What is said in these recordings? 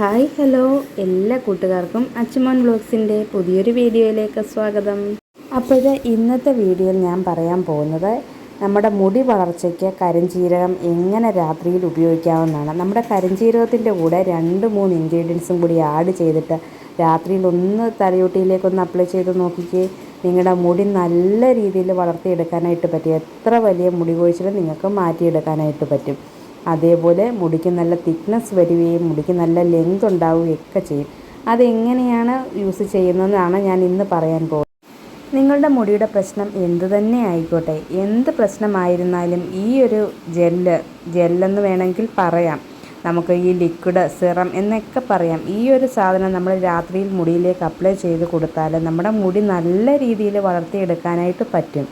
Hi hello. എല്ലാ കൂട്ടുകാർക്കും അച്ചുമോൻ ബ്ലോഗ്സിന്റെ പുതിയൊരു വീഡിയോയിലേക്ക് സ്വാഗതം. അപ്പോൾ ഇന്നത്തെ വീഡിയോയിൽ ഞാൻ പറയാൻ പോകുന്നത് നമ്മുടെ മുടി വളർച്ചയ്ക്ക് കരിഞ്ചീരകം എങ്ങനെ രാത്രിയിൽ ഉപയോഗിക്കാവുന്നതാണ്. നമ്മുടെ കരിഞ്ചീരകത്തിന്റെ കൂടെ രണ്ട് മൂന്ന് ഇൻഗ്രീഡിയൻസും കൂടി ആഡ് ചെയ്തിട്ട് രാത്രിയിൽ ഒന്ന് തലയോട്ടിയിലേക്കൊന്ന് അപ്ലൈ ചെയ്ത് നോക്കിക്കേ. നിങ്ങളുടെ മുടി നല്ല രീതിയിൽ വളർത്തിയെടുക്കാനായിട്ട് പറ്റും എത്ര വലിയ മുടി കൊഴിച്ചിലും നിങ്ങൾക്ക് മാറ്റിയെടുക്കാനായിട്ട് പറ്റും. അതേപോലെ മുടിക്ക് നല്ല തിക്നെസ് വരികയും മുടിക്ക് നല്ല ലെങ്ത് ഉണ്ടാവുകയൊക്കെ ചെയ്യും. അതെങ്ങനെയാണ് യൂസ് ചെയ്യുന്നതെന്നാണ് ഞാൻ ഇന്ന് പറയാൻ പോകുന്നത്. നിങ്ങളുടെ മുടിയുടെ പ്രശ്നം എന്തു തന്നെ ആയിക്കോട്ടെ എന്ത് പ്രശ്നമായിരുന്നാലും ഈ ഒരു ജെല്ല് ജെല്ലെന്ന് വേണമെങ്കിൽ പറയാം. നമുക്ക് ഈ ലിക്വിഡ് സിറം എന്നൊക്കെ പറയാം. ഈ ഒരു സാധനം നമ്മൾ രാത്രിയിൽ മുടിയിലേക്ക് അപ്ലൈ ചെയ്ത് കൊടുത്താൽ നമ്മുടെ മുടി നല്ല രീതിയിൽ വളർത്തിയെടുക്കാനായിട്ട് പറ്റും.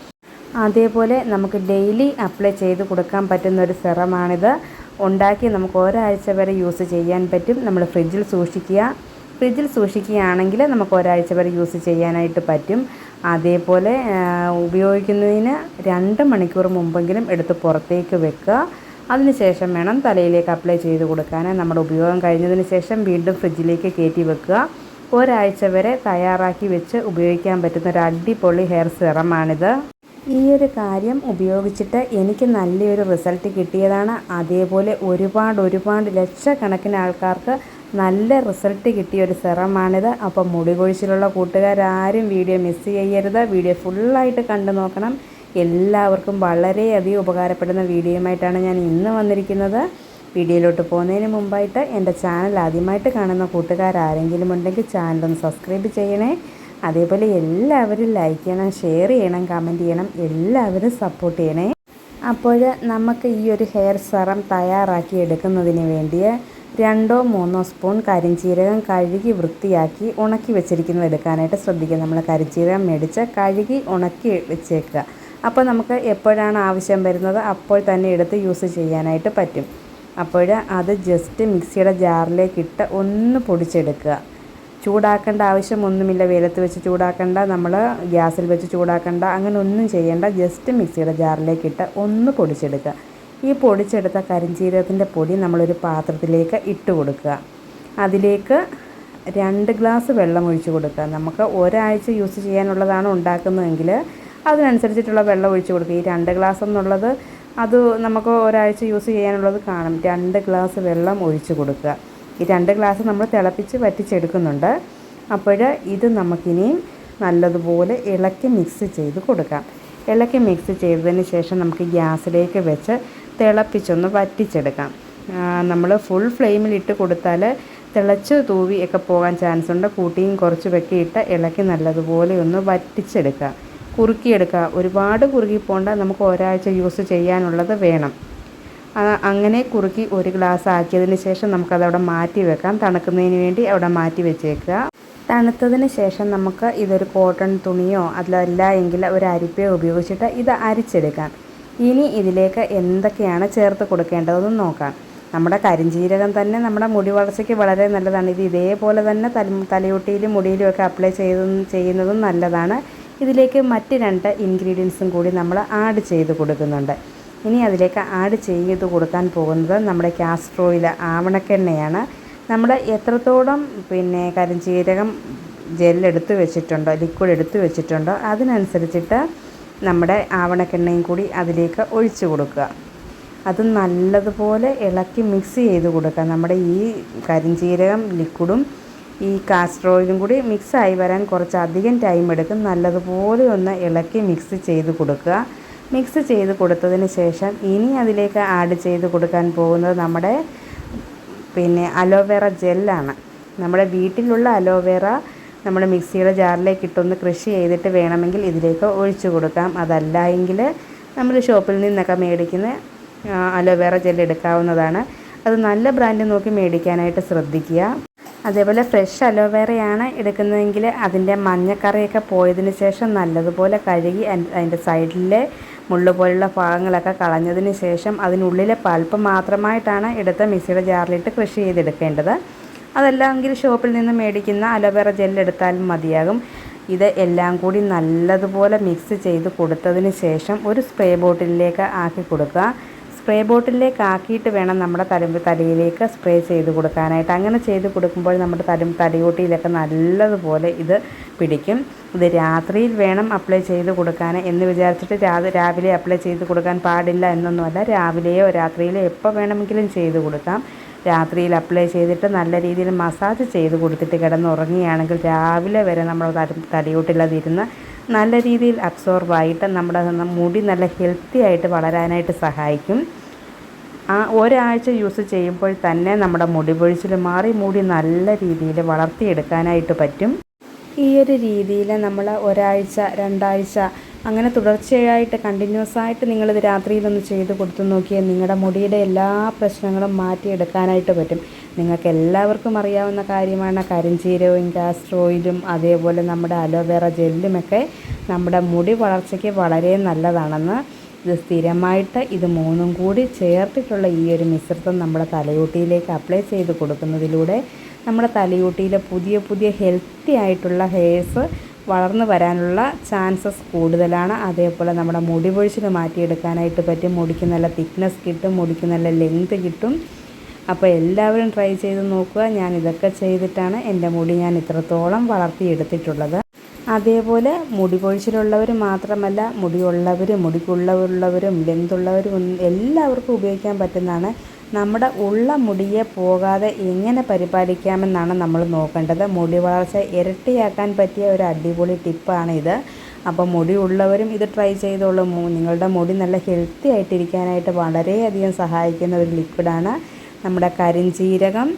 അതേപോലെ നമുക്ക് ഡെയിലി അപ്ലൈ ചെയ്ത് കൊടുക്കാൻ പറ്റുന്ന ഒരു സിറമാണിത്. ഉണ്ടാക്കി നമുക്ക് ഒരാഴ്ച വരെ യൂസ് ചെയ്യാൻ പറ്റും. നമ്മൾ ഫ്രിഡ്ജിൽ സൂക്ഷിക്കുക. ഫ്രിഡ്ജിൽ സൂക്ഷിക്കുകയാണെങ്കിൽ നമുക്ക് ഒരാഴ്ച വരെ യൂസ് ചെയ്യാനായിട്ട് പറ്റും. അതേപോലെ ഉപയോഗിക്കുന്നതിന് രണ്ട് മണിക്കൂർ മുമ്പെങ്കിലും എടുത്ത് പുറത്തേക്ക് വെക്കുക. അതിനുശേഷം വേണം തലയിലേക്ക് അപ്ലൈ ചെയ്ത് കൊടുക്കാൻ. നമ്മുടെ ഉപയോഗം കഴിഞ്ഞതിന് ശേഷം വീണ്ടും ഫ്രിഡ്ജിലേക്ക് കയറ്റി വെക്കുക. ഒരാഴ്ച വരെ തയ്യാറാക്കി വെച്ച് ഉപയോഗിക്കാൻ പറ്റുന്ന ഒരു അടിപൊളി ഹെയർ സിറമാണിത് ഈ ഒരു കാര്യം ഉപയോഗിച്ചിട്ട് എനിക്ക് നല്ലൊരു റിസൾട്ട് കിട്ടിയതാണ്. അതേപോലെ ഒരുപാട് ഒരുപാട് ലക്ഷക്കണക്കിന് ആൾക്കാർക്ക് നല്ല റിസൾട്ട് കിട്ടിയ ഒരു സിറമാണിത്. അപ്പോൾ മുടി കൊഴിച്ചിലുള്ള കൂട്ടുകാരാരും വീഡിയോ മിസ് ചെയ്യരുത്. വീഡിയോ ഫുള്ളായിട്ട് കണ്ടു നോക്കണം. എല്ലാവർക്കും വളരെയധികം ഉപകാരപ്പെടുന്ന വീഡിയോയുമായിട്ടാണ് ഞാൻ ഇന്ന് വന്നിരിക്കുന്നത്. വീഡിയോയിലോട്ട് പോകുന്നതിന് മുമ്പായിട്ട് എന്റെ ചാനൽ ആദ്യമായിട്ട് കാണുന്ന കൂട്ടുകാരാരെങ്കിലും ഉണ്ടെങ്കിൽ ചാനലൊന്ന് സബ്സ്ക്രൈബ് ചെയ്യണേ. അതേപോലെ എല്ലാവരും ലൈക്ക് ചെയ്യണം ഷെയർ ചെയ്യണം കമന്റ് ചെയ്യണം എല്ലാവരും സപ്പോർട്ട് ചെയ്യണേ. അപ്പോൾ നമുക്ക് ഈ ഒരു ഹെയർ സെറം തയ്യാറാക്കി എടുക്കുന്നതിന് വേണ്ടി രണ്ടോ മൂന്നോ സ്പൂൺ കരിഞ്ചീരകം കഴുകി വൃത്തിയാക്കി ഉണക്കി വെച്ചിരിക്കുന്നത് എടുക്കാനായിട്ട് ശ്രദ്ധിക്കുക. നമ്മൾ കരിഞ്ചീരകം മേടിച്ച് കഴുകി ഉണക്കി വെച്ചേക്കുക. അപ്പോൾ നമുക്ക് എപ്പോഴാണ് ആവശ്യം വരുന്നത് അപ്പോൾ തന്നെ എടുത്ത് യൂസ് ചെയ്യാനായിട്ട് പറ്റും. അപ്പോൾ അത് ജസ്റ്റ് മിക്സിയുടെ ജാറിലേക്കിട്ട് ഒന്ന് പൊടിച്ചെടുക്കുക. ചൂടാക്കേണ്ട ആവശ്യമൊന്നുമില്ല വെയിലത്ത് വെച്ച് ചൂടാക്കേണ്ട നമ്മൾ ഗ്യാസിൽ വെച്ച് ചൂടാക്കേണ്ട അങ്ങനെ ഒന്നും ചെയ്യേണ്ട. ജസ്റ്റ് മിക്സിയുടെ ജാറിലേക്കിട്ട് ഒന്ന് പൊടിച്ചെടുക്കുക. ഈ പൊടിച്ചെടുത്ത കരിഞ്ചീരകത്തിന്റെ പൊടി നമ്മളൊരു പാത്രത്തിലേക്ക് ഇട്ട് കൊടുക്കുക. അതിലേക്ക് രണ്ട് ഗ്ലാസ് വെള്ളം ഒഴിച്ച് കൊടുക്കുക. നമുക്ക് ഒരാഴ്ച യൂസ് ചെയ്യാനുള്ളതാണ് ഉണ്ടാക്കുന്നതെങ്കിൽ അതിനനുസരിച്ചിട്ടുള്ള വെള്ളം ഒഴിച്ച് കൊടുക്കുക. ഈ രണ്ട് ഗ്ലാസ് എന്നുള്ളത് അത് നമുക്ക് ഒരാഴ്ച യൂസ് ചെയ്യാനുള്ളത് കാണും. രണ്ട് ഗ്ലാസ് വെള്ളം ഒഴിച്ച് കൊടുക്കുക. ഈ രണ്ട് ഗ്ലാസ് നമ്മൾ തിളപ്പിച്ച് വറ്റിച്ചെടുക്കുന്നുണ്ട്. അപ്പോൾ ഇത് നമുക്കിനി നല്ലതുപോലെ ഇളക്കി മിക്സ് ചെയ്ത് കൊടുക്കാം. ഇളക്കി മിക്സ് ചെയ്തതിന് ശേഷം നമുക്ക് ഗ്യാസിലേക്ക് വെച്ച് തിളപ്പിച്ചൊന്ന് വറ്റിച്ചെടുക്കാം. നമ്മൾ ഫുൾ ഫ്ലെയിമിലിട്ട് കൊടുത്താൽ തിളച്ച് തൂവി ഒക്കെ പോകാൻ ചാൻസ് ഉണ്ട്. കൂട്ടിയും കുറച്ച് വെക്കിയിട്ട് ഇളക്കി നല്ലതുപോലെ ഒന്ന് വറ്റിച്ചെടുക്കുക കുറുക്കിയെടുക്കുക ഒരുപാട് കുറുകി പോകേണ്ട നമുക്ക് ഒരാഴ്ച യൂസ് ചെയ്യാനുള്ളത് വേണം. അങ്ങനെ കുറുക്കി ഒരു ഗ്ലാസ് ആക്കിയതിന് ശേഷം നമുക്കതവിടെ മാറ്റി വെക്കാം. തണുക്കുന്നതിന് വേണ്ടി അവിടെ മാറ്റി വെച്ചേക്കുക. തണുത്തതിന് ശേഷം നമുക്ക് ഇതൊരു കോട്ടൺ തുണിയോ അതിലല്ല എങ്കിൽ ഒരു അരിപ്പയോ ഉപയോഗിച്ചിട്ട് ഇത് അരിച്ചെടുക്കാം. ഇനി ഇതിലേക്ക് എന്തൊക്കെയാണ് ചേർത്ത് കൊടുക്കേണ്ടതെന്ന് നോക്കാം. നമ്മുടെ കരിഞ്ചീരകം തന്നെ നമ്മുടെ മുടി വളർച്ചയ്ക്ക് വളരെ നല്ലതാണ്. ഇത് ഇതേപോലെ തന്നെ തല തലയൊട്ടിയിലും മുടിയിലും ഒക്കെ അപ്ലൈ ചെയ്ത് ചെയ്യുന്നതും നല്ലതാണ്. ഇതിലേക്ക് മറ്റ് രണ്ട് ഇൻഗ്രീഡിയൻസും കൂടി നമ്മൾ ആഡ് ചെയ്ത് കൊടുക്കുന്നുണ്ട്. ഇനി അതിലേക്ക് ആഡ് ചെയ്ത് കൊടുക്കാൻ പോകുന്നത് നമ്മുടെ ഓയിൽ ആവണക്കെണ്ണയാണ്. നമ്മൾ എത്രത്തോളം പിന്നെ കരിഞ്ചീരകം ജെല്ലെടുത്ത് വെച്ചിട്ടുണ്ടോ ലിക്വിഡ് എടുത്ത് വെച്ചിട്ടുണ്ടോ അതിനനുസരിച്ചിട്ട് നമ്മുടെ ആവണക്കെണ്ണയും കൂടി അതിലേക്ക് ഒഴിച്ചു കൊടുക്കുക. അത് നല്ലതുപോലെ ഇളക്കി മിക്സ് ചെയ്ത് കൊടുക്കുക. നമ്മുടെ ഈ കരിഞ്ചീരകം ലിക്വിഡും ഈ കാസ്ട്രോയിലും കൂടി മിക്സായി വരാൻ കുറച്ച് അധികം ടൈം എടുക്കും. നല്ലതുപോലെ ഒന്ന് ഇളക്കി മിക്സ് ചെയ്ത് കൊടുക്കുക. മിക്സ് ചെയ്ത് കൊടുത്തതിന് ശേഷം ഇനി അതിലേക്ക് ആഡ് ചെയ്ത് കൊടുക്കാൻ പോകുന്നത് നമ്മുടെ പിന്നെ അലോവേറ ജെല്ലാണ്. നമ്മുടെ വീട്ടിലുള്ള അലോവേറ നമ്മൾ മിക്സിയുടെ ജാറിലേക്ക് ഇട്ടൊന്ന് കൃഷി ചെയ്തിട്ട് വേണമെങ്കിൽ ഇതിലേക്ക് ഒഴിച്ചു കൊടുക്കാം. അതല്ല എങ്കിൽ നമ്മൾ ഷോപ്പിൽ നിന്നൊക്കെ മേടിക്കുന്ന അലോവേറ ജെൽ എടുക്കാവുന്നതാണ്. അത് നല്ല ബ്രാൻഡ് നോക്കി മേടിക്കാനായിട്ട് ശ്രദ്ധിക്കുക. അതേപോലെ ഫ്രഷ് അലോവേറയാണ് എടുക്കുന്നതെങ്കിൽ അതിന്റെ മഞ്ഞക്കറിയൊക്കെ പോയതിന് ശേഷം നല്ലതുപോലെ കഴുകി അതിന്റെ സൈഡിലെ മുള്ളു പോലുള്ള ഭാഗങ്ങളൊക്കെ കളഞ്ഞതിന് ശേഷം അതിനുള്ളിലെ പൾപ്പ് മാത്രമായിട്ടാണ് എടുത്ത മിക്സിയുടെ ജാറിലിട്ട് കൃഷി ചെയ്തെടുക്കേണ്ടത്. അതല്ലെങ്കിൽ ഷോപ്പിൽ നിന്ന് മേടിക്കുന്ന അലോവേറ ജെല്ലെടുത്താലും മതിയാകും. ഇത് എല്ലാം കൂടി നല്ലതുപോലെ മിക്സ് ചെയ്ത് കൊടുത്തതിന് ശേഷം ഒരു സ്പ്രേ ബോട്ടിലേക്ക് ആക്കി കൊടുക്കുക. സ്പ്രേ ബോട്ടിലേക്ക് ആക്കിയിട്ട് വേണം നമ്മുടെ തലമ്പ് തലയിലേക്ക് സ്പ്രേ ചെയ്ത് കൊടുക്കാനായിട്ട്. അങ്ങനെ ചെയ്ത് കൊടുക്കുമ്പോൾ നമ്മുടെ തലം തലയോട്ടിയിലൊക്കെ നല്ലതുപോലെ ഇത് പിടിക്കും. ഇത് രാത്രിയിൽ വേണം അപ്ലൈ ചെയ്ത് കൊടുക്കാൻ എന്ന് വിചാരിച്ചിട്ട് രാവിലെ അപ്ലൈ ചെയ്ത് കൊടുക്കാൻ പാടില്ല എന്നൊന്നുമല്ല. രാവിലെയോ രാത്രിയിലോ എപ്പോൾ വേണമെങ്കിലും ചെയ്ത് കൊടുക്കാം. രാത്രിയിൽ അപ്ലൈ ചെയ്തിട്ട് നല്ല രീതിയിൽ മസാജ് ചെയ്ത് കൊടുത്തിട്ട് കിടന്നുറങ്ങുകയാണെങ്കിൽ രാവിലെ വരെ നമ്മൾ തലയോട്ടിലതിരുന്ന് നല്ല രീതിയിൽ അബ്സോർബായിട്ട് നമ്മുടെ മുടി നല്ല ഹെൽത്തി ആയിട്ട് വളരാനായിട്ട് സഹായിക്കും. ആ ഒരാഴ്ച യൂസ് ചെയ്യുമ്പോൾ തന്നെ നമ്മുടെ മുടി പൊഴിച്ചിൽ മാറി മുടി നല്ല രീതിയിൽ വളർത്തിയെടുക്കാനായിട്ട് പറ്റും. ഈ ഒരു രീതിയിൽ നമ്മൾ ഒരാഴ്ച രണ്ടാഴ്ച അങ്ങനെ തുടർച്ചയായിട്ട് കണ്ടിന്യൂസ് ആയിട്ട് നിങ്ങളിത് രാത്രിയിലൊന്ന് ചെയ്ത് കൊടുത്തു നോക്കിയാൽ നിങ്ങളുടെ മുടിയുടെ എല്ലാ പ്രശ്നങ്ങളും മാറ്റിയെടുക്കാനായിട്ട് പറ്റും. നിങ്ങൾക്ക് എല്ലാവർക്കും അറിയാവുന്ന കാര്യമാണ് കരിഞ്ചീരവും കാസ്ട്രോയിലും അതേപോലെ നമ്മുടെ അലോവേറ ജെല്ലുമൊക്കെ നമ്മുടെ മുടി വളർച്ചയ്ക്ക് വളരെ നല്ലതാണെന്ന് ഇത് സ്ഥിരമായിട്ട് ഇത് മൂന്നും കൂടി ചേർത്തിട്ടുള്ള ഈ ഒരു മിശ്രിതം നമ്മുടെ തലയോട്ടിയിലേക്ക് അപ്ലൈ ചെയ്ത് കൊടുക്കുന്നതിലൂടെ നമ്മുടെ തലയോട്ടിയിലെ പുതിയ പുതിയ ഹെൽത്തി ആയിട്ടുള്ള ഹെയർസ് വളർന്നു വരാനുള്ള ചാൻസസ് കൂടുതലാണ്. അതേപോലെ നമ്മുടെ മുടി പൊഴിച്ചിൽ മാറ്റിയെടുക്കാനായിട്ട് പറ്റും. മുടിക്ക് നല്ല തിക്നെസ് കിട്ടും. മുടിക്ക് നല്ല ലെങ്ത് കിട്ടും. അപ്പോൾ എല്ലാവരും ട്രൈ ചെയ്ത് നോക്കുക. ഞാൻ ഇതൊക്കെ ചെയ്തിട്ടാണ് എന്റെ മുടി ഞാൻ ഇത്രത്തോളം വളർത്തിയെടുത്തിട്ടുള്ളത്. അതേപോലെ മുടി പൊഴിച്ചിലുള്ളവർ മാത്രമല്ല മുടിയുള്ളവരും മുടിക്കുള്ളവരുള്ളവരും ലെങ്തുള്ളവരും എല്ലാവർക്കും ഉപയോഗിക്കാൻ പറ്റുന്നതാണ്. നമ്മുടെ ഉള്ള മുടിയെ പോകാതെ എങ്ങനെ പരിപാലിക്കാമെന്നാണ് നമ്മൾ നോക്കേണ്ടത്. മുടി വളർച്ച ഇരട്ടിയാക്കാൻ പറ്റിയ ഒരു അടിപൊളി ടിപ്പാണ് ഇത്. അപ്പോൾ മുടി ഉള്ളവരും ഇത് ട്രൈ ചെയ്തോളൂ. നിങ്ങളുടെ മുടി നല്ല ഹെൽത്തി ആയിട്ടിരിക്കാനായിട്ട് വളരെയധികം സഹായിക്കുന്ന ഒരു ലിക്വിഡാണ് നമ്മുടെ കരിഞ്ചീരകം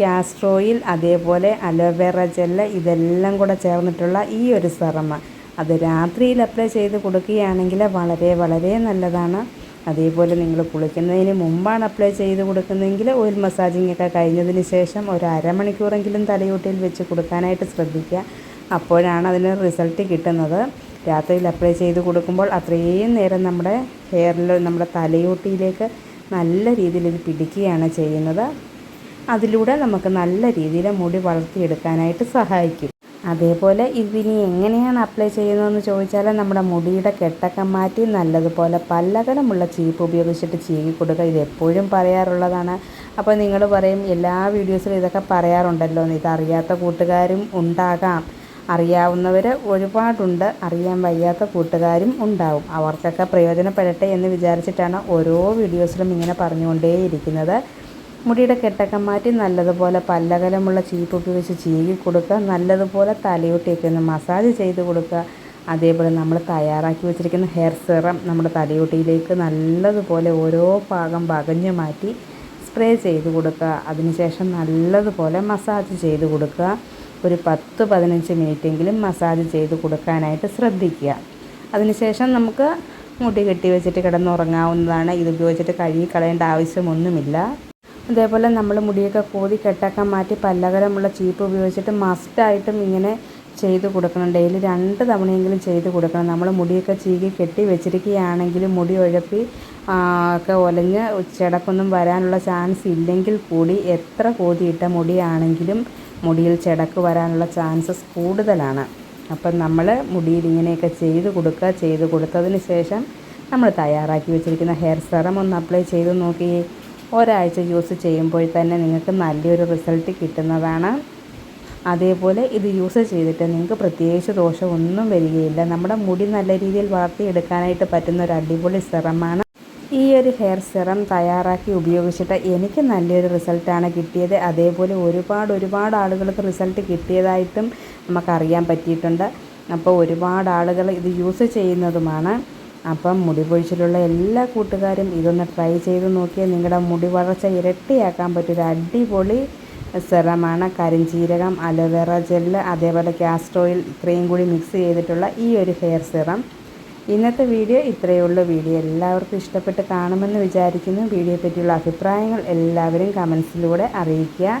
കാസ്ട്രോയിൽ അതേപോലെ അലോവേറ ജെല്ല് ഇതെല്ലാം കൂടെ ചേർന്നിട്ടുള്ള ഈ ഒരു സെറമ. അത് രാത്രിയിൽ അപ്ലൈ ചെയ്ത് കൊടുക്കുകയാണെങ്കിൽ വളരെ വളരെ നല്ലതാണ്. അതേപോലെ നിങ്ങൾ കുളിക്കുന്നതിന് മുമ്പാണ് അപ്ലൈ ചെയ്ത് കൊടുക്കുന്നതെങ്കിൽ ഓയിൽ മസാജിങ് ഒക്കെ കഴിഞ്ഞതിന് ശേഷം ഒരു അരമണിക്കൂറെങ്കിലും തലയോട്ടിയിൽ വെച്ച് കൊടുക്കാനായിട്ട് ശ്രദ്ധിക്കുക. അപ്പോഴാണ് അതിന് റിസൾട്ട് കിട്ടുന്നത്. രാത്രിയിൽ അപ്ലൈ ചെയ്ത് കൊടുക്കുമ്പോൾ അത്രയും നേരം നമ്മുടെ ഹെയറിൽ നമ്മുടെ തലയോട്ടിയിലേക്ക് നല്ല രീതിയിൽ ഇത് പിടിക്കുകയാണ് ചെയ്യുന്നത്. അതിലൂടെ നമുക്ക് നല്ല രീതിയിൽ മുടി വളർത്തിയെടുക്കാനായിട്ട് സഹായിക്കും. അതേപോലെ ഇതിനി എങ്ങനെയാണ് അപ്ലൈ ചെയ്യുന്നതെന്ന് ചോദിച്ചാൽ നമ്മുടെ മുടിയുടെ കെട്ടൊക്കെ മാറ്റി നല്ലതുപോലെ പലതരമുള്ള ചീപ്പ് ഉപയോഗിച്ചിട്ട് ചീകി കൊടുക്കുക. ഇത് എപ്പോഴും പറയാറുള്ളതാണ്. അപ്പോൾ നിങ്ങൾ പറയും എല്ലാ വീഡിയോസിലും ഇതൊക്കെ പറയാറുണ്ടല്ലോ. ഇതറിയാത്ത കൂട്ടുകാരും ഉണ്ടാകാം. അറിയാവുന്നവർ ഒരുപാടുണ്ട്. അറിയാൻ വയ്യാത്ത കൂട്ടുകാരും ഉണ്ടാവും. അവർക്കൊക്കെ പ്രയോജനപ്പെടട്ടെ എന്ന് വിചാരിച്ചിട്ടാണ് ഓരോ വീഡിയോസിലും ഇങ്ങനെ പറഞ്ഞുകൊണ്ടേയിരിക്കുന്നത്. മുടിയുടെ കെട്ടൊക്കെ മാറ്റി നല്ലതുപോലെ പല്ലകലമുള്ള ചീപ്പ് ഉപയോഗിച്ച് ചീകി കൊടുക്കുക. നല്ലതുപോലെ തലയോട്ടിയൊക്കെ ഒന്ന് മസാജ് ചെയ്ത് കൊടുക്കുക. അതേപോലെ നമ്മൾ തയ്യാറാക്കി വെച്ചിരിക്കുന്ന ഹെയർ സിറം നമ്മുടെ തലയോട്ടിയിലേക്ക് നല്ലതുപോലെ ഓരോ ഭാഗം പകഞ്ഞു മാറ്റി സ്പ്രേ ചെയ്ത് കൊടുക്കുക. അതിനുശേഷം നല്ലതുപോലെ മസാജ് ചെയ്ത് കൊടുക്കുക. ഒരു പത്ത് പതിനഞ്ച് മിനിറ്റെങ്കിലും മസാജ് ചെയ്ത് കൊടുക്കാനായിട്ട് ശ്രദ്ധിക്കുക. അതിനുശേഷം നമുക്ക് മുടി കെട്ടി വെച്ചിട്ട് കിടന്നുറങ്ങാവുന്നതാണ്. ഇത് ഉപയോഗിച്ചിട്ട് കഴുകി കളയേണ്ട ആവശ്യമൊന്നുമില്ല. അതേപോലെ നമ്മൾ മുടിയൊക്കെ കോതി കെട്ടാക്കാൻ മാറ്റി പല്ലകരമുള്ള ചീപ്പ് ഉപയോഗിച്ചിട്ട് മസ്റ്റായിട്ടും ഇങ്ങനെ ചെയ്ത് കൊടുക്കണം. ഡെയിലി രണ്ട് തവണയെങ്കിലും ചെയ്ത് കൊടുക്കണം. നമ്മൾ മുടിയൊക്കെ ചീകി കെട്ടി വെച്ചിരിക്കുകയാണെങ്കിൽ മുടി ഉഴപ്പി ഒക്കെ ഒലഞ്ഞ് ചിടക്കൊന്നും വരാനുള്ള ചാൻസ് ഇല്ലെങ്കിൽ കൂടി എത്ര കോതിയിട്ട മുടിയാണെങ്കിലും മുടിയിൽ ചിടക്ക് വരാനുള്ള ചാൻസസ് കൂടുതലാണ്. അപ്പം നമ്മൾ മുടിയിൽ ഇങ്ങനെയൊക്കെ ചെയ്ത് കൊടുക്കുക. ചെയ്ത് കൊടുത്തതിന് ശേഷം നമ്മൾ തയ്യാറാക്കി വെച്ചിരിക്കുന്ന ഹെയർ സെറം ഒന്ന് അപ്ലൈ ചെയ്ത് നോക്കിയേ. ഒരാഴ്ച യൂസ് ചെയ്യുമ്പോൾ തന്നെ നിങ്ങൾക്ക് നല്ലൊരു റിസൾട്ട് കിട്ടുന്നതാണ്. അതേപോലെ ഇത് യൂസ് ചെയ്തിട്ട് നിങ്ങൾക്ക് പ്രത്യേകിച്ച് ദോഷമൊന്നും വരികയില്ല. നമ്മുടെ മുടി നല്ല രീതിയിൽ വളർത്തിയെടുക്കാനായിട്ട് പറ്റുന്ന ഒരു അടിപൊളി സിറമാണ്. ഈ ഒരു ഹെയർ സിറം തയ്യാറാക്കി ഉപയോഗിച്ചിട്ട് എനിക്ക് നല്ലൊരു റിസൾട്ടാണ് കിട്ടിയത്. അതേപോലെ ഒരുപാട് ഒരുപാട് ആളുകൾക്ക് റിസൾട്ട് കിട്ടിയതായിട്ടും നമുക്കറിയാൻ പറ്റിയിട്ടുണ്ട്. അപ്പോൾ ഒരുപാട് ആളുകൾ ഇത് യൂസ് ചെയ്യുന്നതുമാണ്. അപ്പം മുടി പൊഴിച്ചിലുള്ള എല്ലാ കൂട്ടുകാരും ഇതൊന്ന് ട്രൈ ചെയ്ത് നോക്കിയാൽ നിങ്ങളുടെ മുടി വളർച്ച ഇരട്ടിയാക്കാൻ പറ്റിയൊരു അടിപൊളി സെറമാണ്. കരിഞ്ചീരകം അലോവേറ ജെല്ല് അതേപോലെ കാസ്റ്റർ ഓയിൽ ഇത്രയും കൂടി മിക്സ് ചെയ്തിട്ടുള്ള ഈ ഒരു ഹെയർ സെറം ഇന്നത്തെ വീഡിയോ ഇത്രയേ ഉള്ളൂ. വീഡിയോ എല്ലാവർക്കും ഇഷ്ടപ്പെട്ട് കാണുമെന്ന് വിചാരിക്കുന്നു. വീഡിയോയെ പറ്റിയുള്ള അഭിപ്രായങ്ങൾ എല്ലാവരും കമൻസിലൂടെ അറിയിക്കുക.